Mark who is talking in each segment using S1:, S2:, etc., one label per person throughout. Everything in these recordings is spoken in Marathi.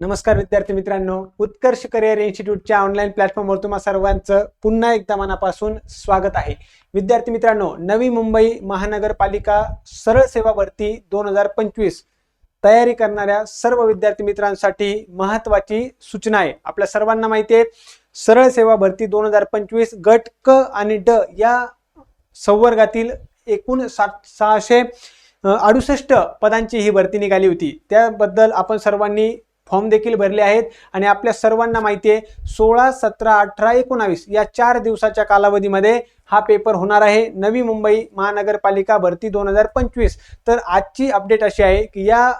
S1: नमस्कार विद्यार्थी मित्रांनो उत्कर्ष करिअर इन्स्टिट्यूटच्या ऑनलाईन प्लॅटफॉर्मवर तुम्हा सर्वांचं पुन्हा एकदा मनापासून स्वागत आहे. विद्यार्थी मित्रांनो नवी मुंबई महानगरपालिका सरळ सेवा भरती दोन हजार पंचवीस तयारी करणाऱ्या सर्व विद्यार्थी मित्रांसाठी महत्त्वाची सूचना आहे. आपल्या सर्वांना माहिती आहे सरळ सेवा भरती दोन हजार पंचवीस गट क आणि ड या संवर्गातील एकूण सात सहाशे अडुसष्ट पदांची ही भरती निघाली होती. त्याबद्दल आपण सर्वांनी फॉर्म देखील भरले आहेत आणि आपल्या सर्वांना माहिती आहे सोळा सतरा अठरा एकोणावीस या चार दिवसाच्या कालावधीमध्ये हा पेपर होणार आहे. नवी मुंबई महानगरपालिका भरती दोन हजार पंचवीस. तर आजची अपडेट अशी आहे की या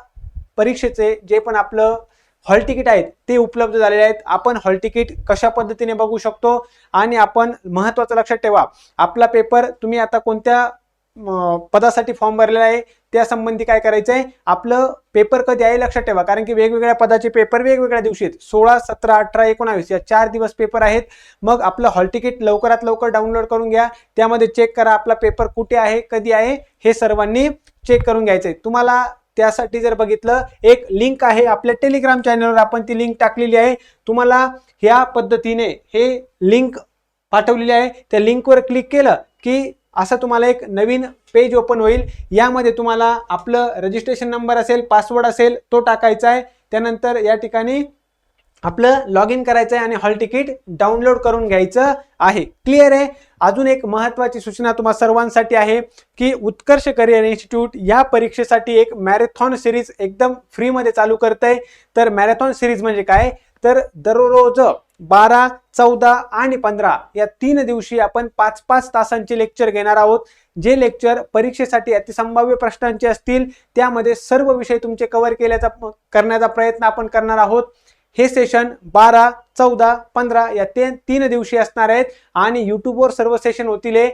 S1: परीक्षेचे जे पण आपलं हॉल तिकीट आहेत ते उपलब्ध झालेले आहेत. आपण हॉल तिकीट कशा पद्धतीने बघू शकतो? आणि आपण महत्त्वाचं लक्षात ठेवा आपला पेपर तुम्ही आता कोणत्या पदासाठी फॉर्म भरलेला आहे. त्यासंबंधी काय करायचं आहे आपलं पेपर कधी आहे लक्षात ठेवा. कारण की वेगवेगळ्या पदाचे पेपर वेगवेगळ्या दिवशी आहेत. सोळा सतरा अठरा एकोणावीस या चार दिवस पेपर आहेत. मग आपलं हॉल तिकीट लवकरात लवकर डाउनलोड करून घ्या. त्यामध्ये चेक करा आपला पेपर कुठे आहे कधी आहे हे सर्वांनी चेक करून घ्यायचं आहे तुम्हाला त्यासाठी जर बघितलं एक लिंक आहे आपल्या टेलिग्राम चॅनलवर आपण ती लिंक टाकलेली आहे. तुम्हाला ह्या पद्धतीने हे लिंक पाठवलेली आहे. त्या लिंकवर क्लिक केलं की असं तुम्हाला एक नवीन पेज ओपन होईल. यामध्ये तुम्हाला आपलं रजिस्ट्रेशन नंबर असेल पासवर्ड असेल तो टाकायचा आहे. त्यानंतर या ठिकाणी आपलं लॉग इन करायचं आहे आणि हॉल तिकीट डाउनलोड करून घ्यायचं आहे. क्लिअर आहे? अजून एक महत्त्वाची सूचना तुम्हा सर्वांसाठी आहे की उत्कर्ष करिअर इन्स्टिट्यूट या परीक्षेसाठी एक मॅरेथॉन सिरीज एकदम फ्रीमध्ये चालू करत आहे तर मॅरेथॉन सिरीज म्हणजे काय? तर दररोज बारा चौदा आणि पंधरा या तीन दिवशी आपण पाच पाच तासांचे लेक्चर घेणार आहोत. जे लेक्चर परीक्षेसाठी अतिसंभाव्य प्रश्नांचे असतील त्यामध्ये सर्व विषय तुमचे कव्हर केल्याचा करण्याचा प्रयत्न आपण करणार आहोत. हे सेशन बारा चौदा पंधरा या ते तीन दिवशी असणार आहेत आणि यूट्यूबवर सर्व सेशन होतील हे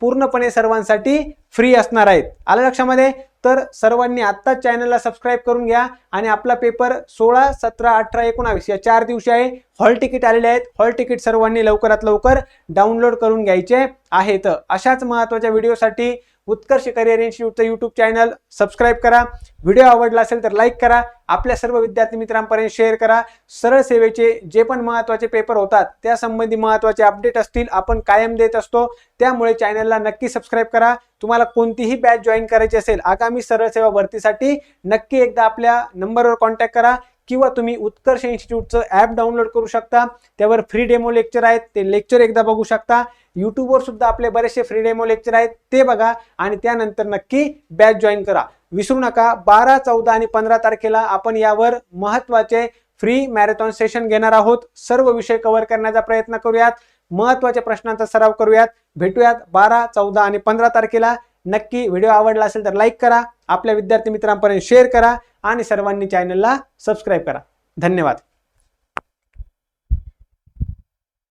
S1: पूर्णपणे सर्वांसाठी फ्री असणार आहेत. आलं लक्षामध्ये? तर सर्वांनी आत्ताच चॅनलला सबस्क्राईब करून घ्या आणि आपला पेपर सोळा सतरा अठरा एकोणावीस या चार दिवशी आहे. हॉल तिकीट आलेले आहेत. हॉल तिकीट सर्वांनी लवकरात लवकर डाउनलोड करून घ्यायचे आहेत. अशाच महत्त्वाच्या व्हिडिओसाठी उत्कर्ष करिअर इन्स्टिट्यूटचं यूट्यूब चॅनल सबस्क्राईब करा. व्हिडिओ आवडला असेल तर लाईक करा. आपल्या सर्व विद्यार्थी मित्रांपर्यंत शेअर करा. सरळ सेवेचे जे पण महत्त्वाचे पेपर होतात त्या संबंधी महत्त्वाचे अपडेट असतील आपण कायम देत असतो. त्यामुळे चॅनलला नक्की सबस्क्राईब करा. तुम्हाला कोणतीही बॅच जॉईन करायची असेल आगामी सरळ सेवा भरतीसाठी नक्की एकदा आपल्या नंबरवर कॉन्टॅक्ट करा. किंवा तुम्ही उत्कर्ष इन्स्टिट्यूटचं ॲप डाउनलोड करू शकता. त्यावर फ्री डेमो लेक्चर आहेत. ते लेक्चर एकदा बघू शकता. यूट्यूबवर सुद्धा आपले बरेचसे फ्री डेमो लेक्चर आहेत ते बघा आणि त्यानंतर नक्की बॅच जॉईन करा. विसरू नका बारा चौदा आणि पंधरा तारखेला आपण यावर महत्त्वाचे फ्री मॅरेथॉन सेशन घेणार आहोत. सर्व विषय कव्हर करण्याचा प्रयत्न करूयात. महत्त्वाच्या प्रश्नांचा सराव करूयात. भेटूयात बारा चौदा आणि पंधरा तारखेला. नक्की व्हिडिओ आवडला असेल तर लाईक करा. आपल्या विद्यार्थी मित्रांपर्यंत शेअर करा आणि सर्वांनी चॅनलला सबस्क्राईब करा. धन्यवाद.